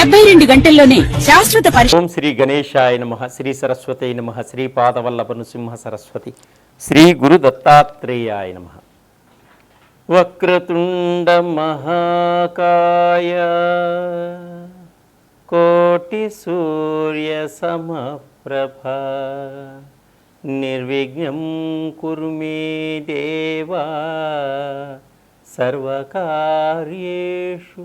డెబ్బై రెండు గంటల్లోనే శాశ్వత పరిష్కారం ఓం శ్రీ గణేశాయ నమ శ్రీ సరస్వతి నమ శ్రీ పాదవల్లభ నృసింహ సరస్వతి శ్రీ గురు దత్తాత్రేయాయ నమ. వక్రతుండ మహాకాయ కోటి సూర్య సమప్రభ నిర్విఘ్నం కుర్మే దేవా సర్వకార్యేషు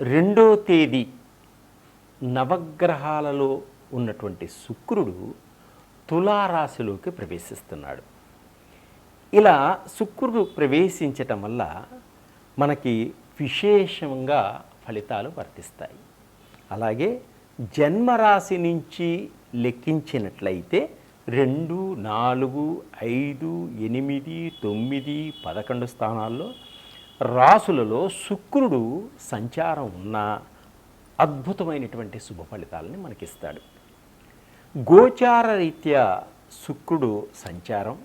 రెండో తేదీ నవగ్రహాలలో ఉన్నటువంటి శుక్రుడు తులారాశిలోకి ప్రవేశిస్తున్నాడు. ఇలా శుక్రుడు ప్రవేశించటం వల్ల మనకి విశేషంగా ఫలితాలు వర్తిస్తాయి. అలాగే జన్మరాశి నుంచి లెక్కించినట్లయితే రెండు నాలుగు ఐదు ఎనిమిది తొమ్మిది పదకొండు స్థానాల్లో రాసులలో శుక్రుడు సంచారం ఉన్న అద్భుతమైనటువంటి శుభ ఫలితాలని మనకిస్తాడు. గోచార రీత్యా శుక్రుడు సంచారం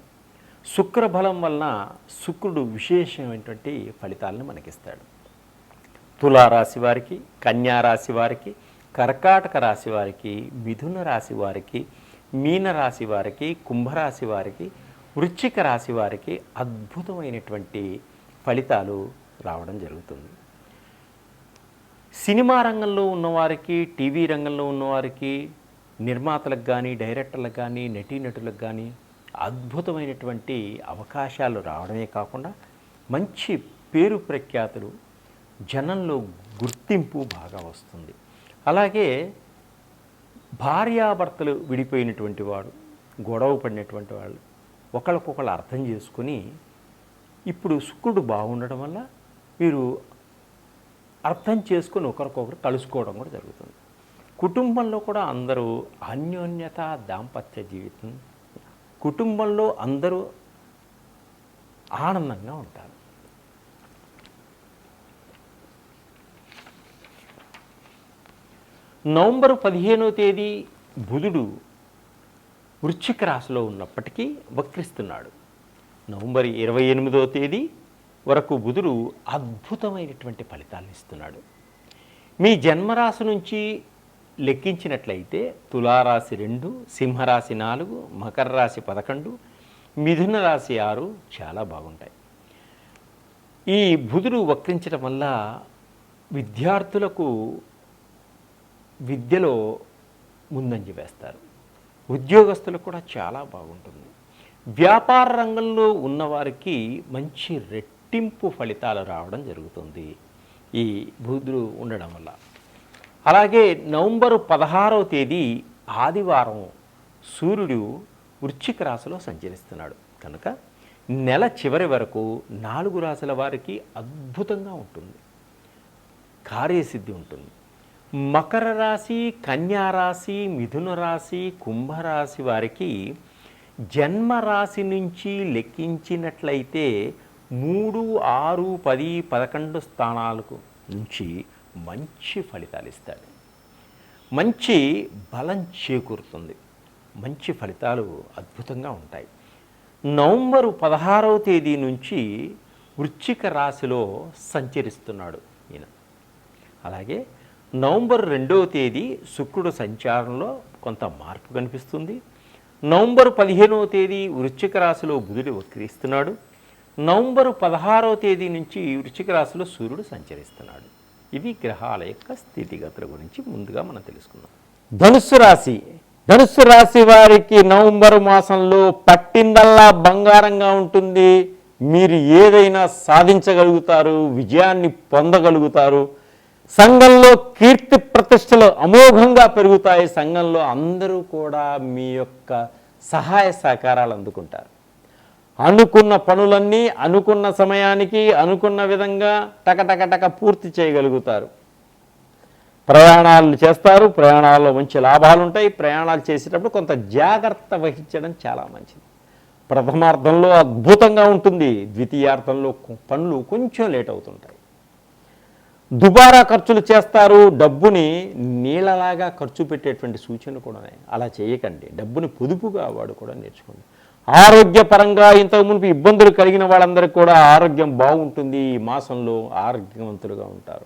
శుక్రబలం వలన శుక్రుడు విశేషమైనటువంటి ఫలితాలను మనకిస్తాడు. తులారాశి వారికి కన్యారాశి వారికి కర్కాటక రాశి వారికి మిథున రాశి వారికి మీన రాశి వారికి కుంభరాశి వారికి వృశ్చిక రాశి వారికి అద్భుతమైనటువంటి ఫలితాలు రావడం జరుగుతుంది. సినిమా రంగంలో ఉన్నవారికి టీవీ రంగంలో ఉన్నవారికి నిర్మాతలకు కానీ డైరెక్టర్లకు కానీ నటీనటులకు కానీ అద్భుతమైనటువంటి అవకాశాలు రావడమే కాకుండా మంచి పేరు ప్రఖ్యాతులు జనంలో గుర్తింపు బాగా వస్తుంది. అలాగే భార్యాభర్తలు విడిపోయినటువంటి వాడు గొడవ పడినటువంటి వాళ్ళు ఒకళ్ళకొకళ్ళు అర్థం చేసుకుని ఇప్పుడు శుక్రుడు బాగుండడం వల్ల మీరు అర్థం చేసుకొని ఒకరికొకరు కలుసుకోవడం కూడా జరుగుతుంది. కుటుంబంలో కూడా అందరూ అన్యోన్యత దాంపత్య జీవితం కుటుంబంలో అందరూ ఆనందంగా ఉంటారు. నవంబర్ పదిహేనో తేదీ బుధుడు వృశ్చిక రాశిలో ఉన్నప్పటికీ వక్రిస్తున్నాడు. నవంబర్ ఇరవై ఎనిమిదో తేదీ వరకు బుధుడు అద్భుతమైనటువంటి ఫలితాలను ఇస్తున్నాడు. మీ జన్మరాశి నుంచి లెక్కించినట్లయితే తులారాశి రెండు సింహరాశి నాలుగు మకర రాశి పదకొండు మిథున రాశి ఆరు చాలా బాగుంటాయి. ఈ బుధుడు వక్రించడం వల్ల విద్యార్థులకు విద్యలో ముందంజ వేస్తారు. ఉద్యోగస్తులకు కూడా చాలా బాగుంటుంది. వ్యాపార రంగంలో ఉన్నవారికి మంచి రెట్టింపు ఫలితాలు రావడం జరుగుతుంది. ఈ బుధుడు ఉండడం వల్ల. అలాగే నవంబరు పదహారవ తేదీ ఆదివారం సూర్యుడు వృశ్చిక రాశిలో సంచరిస్తున్నాడు. కనుక నెల చివరి వరకు నాలుగు రాశుల వారికి అద్భుతంగా ఉంటుంది. కార్యసిద్ధి ఉంటుంది. మకర రాశి కన్యా రాశి మిథున రాశి కుంభరాశి వారికి జన్మ రాశి నుంచి లెక్కించినట్లయితే మూడు ఆరు పది పదకొండు స్థానాలకు నుంచి మంచి ఫలితాలు ఇస్తాడు. మంచి బలం చేకూరుతుంది. మంచి ఫలితాలు అద్భుతంగా ఉంటాయి. నవంబరు పదహారవ తేదీ నుంచి వృశ్చిక రాశిలో సంచరిస్తున్నాడు ఈయన. అలాగే నవంబర్ రెండవ తేదీ శుక్రుడు సంచారంలో కొంత మార్పు కనిపిస్తుంది. నవంబర్ పదిహేనవ తేదీ వృశ్చిక రాశిలో బుధుడు వక్రిస్తున్నాడు. నవంబర్ పదహారవ తేదీ నుంచి వృశ్చిక రాశిలో సూర్యుడు సంచరిస్తున్నాడు. ఇవి గ్రహాల యొక్క స్థితిగతుల గురించి ముందుగా మనం తెలుసుకుందాం. ధనుస్సు రాశి. ధనుస్సు రాశి వారికి నవంబర్ మాసంలో పట్టిందల్లా బంగారంగా ఉంటుంది. మీరు ఏదైనా సాధించగలుగుతారు విజయాన్ని పొందగలుగుతారు. సంఘంలో కీర్తి ప్రతిష్టలు అమోఘంగా పెరుగుతాయి. సంఘంలో అందరూ కూడా మీ యొక్క సహాయ సహకారాలు అందుకుంటారు. అనుకున్న పనులన్నీ అనుకున్న సమయానికి అనుకున్న విధంగా టకటకటక పూర్తి చేయగలుగుతారు. ప్రయాణాలు చేస్తారు. ప్రయాణాల్లో మంచి లాభాలు ఉంటాయి. ప్రయాణాలు చేసేటప్పుడు కొంత జాగ్రత్త వహించడం చాలా మంచిది. ప్రథమార్థంలో అద్భుతంగా ఉంటుంది. ద్వితీయార్థంలో పనులు కొంచెం లేట్ అవుతుంటాయి. దుబారా ఖర్చులు చేస్తారు. డబ్బుని నీళ్ళలాగా ఖర్చు పెట్టేటువంటి సూచన కూడా ఉన్నాయి. అలా చేయకండి. డబ్బుని పొదుపుగా వాడు కూడా నేర్చుకోండి. ఆరోగ్యపరంగా ఇంతకు మునుపు ఇబ్బందులు కలిగిన వాళ్ళందరికీ కూడా ఆరోగ్యం బాగుంటుంది. ఈ మాసంలో ఆరోగ్యవంతులుగా ఉంటారు.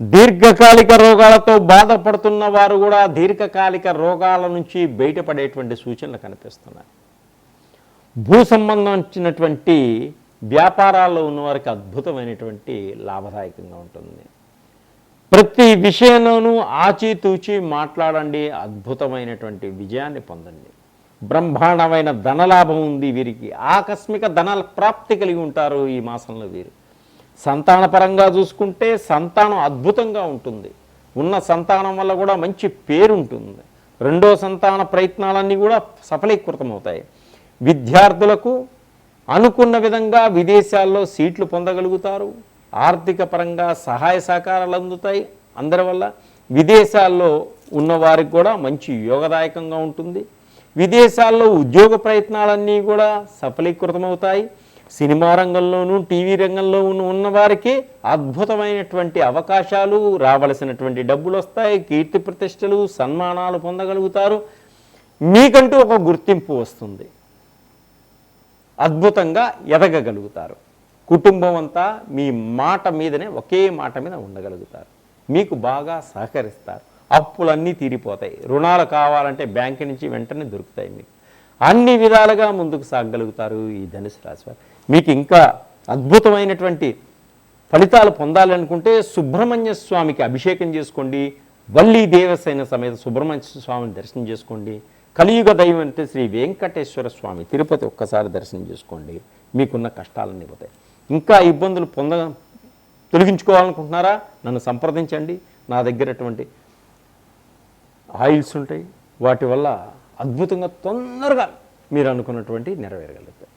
దీర్ఘకాలిక రోగాలతో బాధపడుతున్న వారు కూడా దీర్ఘకాలిక రోగాల నుంచి బయటపడేటువంటి సూచనలు కనిపిస్తున్నాయి. భూ సంబంధించినటువంటి వ్యాపారాల్లో ఉన్నవారికి అద్భుతమైనటువంటి లాభదాయకంగా ఉంటుంది. ప్రతి విషయంలోనూ ఆచితూచి మాట్లాడండి అద్భుతమైనటువంటి విజయాన్ని పొందండి. బ్రహ్మాండమైన ధనలాభం ఉంది వీరికి. ఆకస్మిక ధన ప్రాప్తి కలిగి ఉంటారు ఈ మాసంలో వీరు. సంతానపరంగా చూసుకుంటే సంతానం అద్భుతంగా ఉంటుంది. ఉన్న సంతానం వల్ల కూడా మంచి పేరు ఉంటుంది రెండో సంతాన ప్రయత్నాలన్నీ కూడా సఫలీకృతమవుతాయి. విద్యార్థులకు అనుకున్న విధంగా విదేశాల్లో సీట్లు పొందగలుగుతారు. ఆర్థిక పరంగా సహాయ సహకారాలు అందుతాయి. అందరి వల్ల విదేశాల్లో ఉన్నవారికి కూడా మంచి యోగదాయకంగా ఉంటుంది. విదేశాల్లో ఉద్యోగ ప్రయత్నాలన్నీ కూడా సఫలీకృతమవుతాయి. సినిమా రంగంలోనూ టీవీ రంగంలో ఉన్నవారికి అద్భుతమైనటువంటి అవకాశాలు రావలసినటువంటి డబ్బులు వస్తాయి కీర్తి ప్రతిష్టలు సన్మానాలు పొందగలుగుతారు. మీకంటూ ఒక గుర్తింపు వస్తుంది. అద్భుతంగా ఎదగగలుగుతారు. కుటుంబం అంతా మీ మాట మీదనే ఒకే మాట మీద ఉండగలుగుతారు. మీకు బాగా సహకరిస్తారు. అప్పులన్నీ తీరిపోతాయి. రుణాలు కావాలంటే బ్యాంకు నుంచి వెంటనే దొరుకుతాయి మీకు. అన్ని విధాలుగా ముందుకు సాగగలుగుతారు ఈ ధనుసు రాశి వారు. మీకు ఇంకా అద్భుతమైనటువంటి ఫలితాలు పొందాలనుకుంటే సుబ్రహ్మణ్య స్వామికి అభిషేకం చేసుకోండి. వల్లీ దేవసేన సమేత సుబ్రహ్మణ్య స్వామిని దర్శనం చేసుకోండి. కలియుగ దైవం అంటే శ్రీ వెంకటేశ్వర స్వామి. తిరుపతి ఒక్కసారి దర్శనం చేసుకోండి. మీకున్న కష్టాలన్నీ పోతాయి. ఇంకా ఇబ్బందులు పొంద తొలగించుకోవాలనుకుంటున్నారా? నన్ను సంప్రదించండి. నా దగ్గర అటువంటి ఆయిల్స్ ఉంటాయి. వాటి వల్ల అద్భుతంగా తొందరగా మీరు అనుకున్నటువంటి నెరవేరగలరు